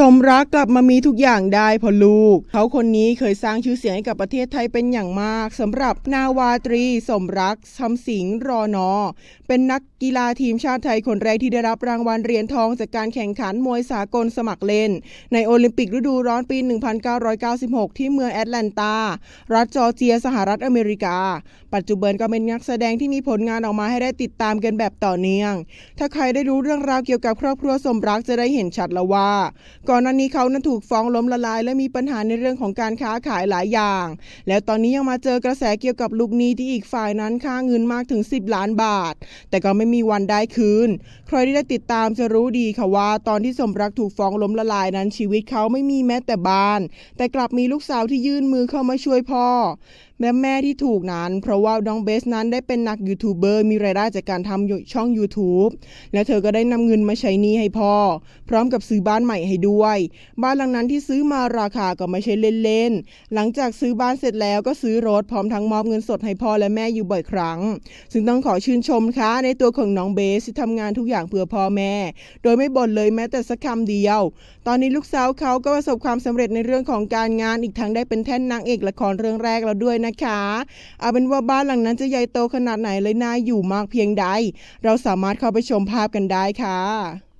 สมรักกลับมามีทุกอย่างได้เพราะลูก เขาคนนี้เคยสร้างชื่อเสียงให้กับประเทศไทยเป็นอย่างมากสำหรับนาวาตรี สมรักคำสิงห์รอนอ เป็นนักกีฬาทีมชาติไทยคนแรกที่ได้รับรางวัลเหรียญทองจากการแข่งขันมวยสากลสมัครเล่น ในโอลิมปิกฤดูร้อนปี 1996 ที่เมืองแอตแลนตา รัฐจอร์เจียสหรัฐอเมริกา ปัจจุบันก็เป็นนักแสดงที่มีผลงานออกมาให้ได้ติดตามกันแบบต่อเนื่อง ถ้าใครได้รู้เรื่องราวเกี่ยวกับครอบครัวสมรักจะได้เห็นชัดแล้วว่าก่อนหน้านี้เขานั้นถูกฟ้องล้มละลาย และมีปัญหาในเรื่องของการค้าขายหลายอย่าง แล้วตอนนี้ยังมาเจอกระแสเกี่ยวกับลูกหนี้ที่อีกฝ่ายนั้นค่าเงินมากถึง 10 ล้านบาท แต่ก็ไม่มีวันได้คืน ใครที่ได้ติดตามจะรู้ดีค่ะว่า ตอนที่สมรักถูกฟ้องล้มละลายนั้นชีวิตเขาไม่มีแม้แต่บ้าน แต่กลับมีลูกสาวที่ยื่นมือเข้ามาช่วยพ่อ แม่แม่ที่ถูกนั้น เพราะว่าน้องเบสนั้นได้เป็นนักยูทูบเบอร์มีรายได้จากการทำช่อง YouTube และเธอก็ได้นำเงินมาใช้หนี้ให้พ่อ พร้อมกับซื้อบ้านใหม่ให้ด้วย บ้านหลังนั้นที่ซื้อมาราคาก็ไม่ใช่เล่นๆหลังจากซื้อบ้านเสร็จแล้วก็ซื้อรถพร้อมทั้งมอบเงินสดให้พ่อและแม่อยู่บ่อยครั้ง ซึ่งต้องขอชื่นชมค่ะในตัวของน้องเบสที่ทำงานทุกอย่างเพื่อพ่อแม่ โดยไม่บ่นเลยแม้แต่สักคำเดียว ตอนนี้ลูกสาวเขาก็ประสบความสำเร็จในเรื่องของการงานอีกทั้งได้เป็นแท่นนางเอกละครเรื่องแรกแล้วด้วยนะนะคะ เอาเป็นว่าบ้านหลังนั้นจะใหญ่โตขนาดไหนเลยน่าอยู่มากเพียงใด เราสามารถเข้าไปชมภาพกันได้ค่ะ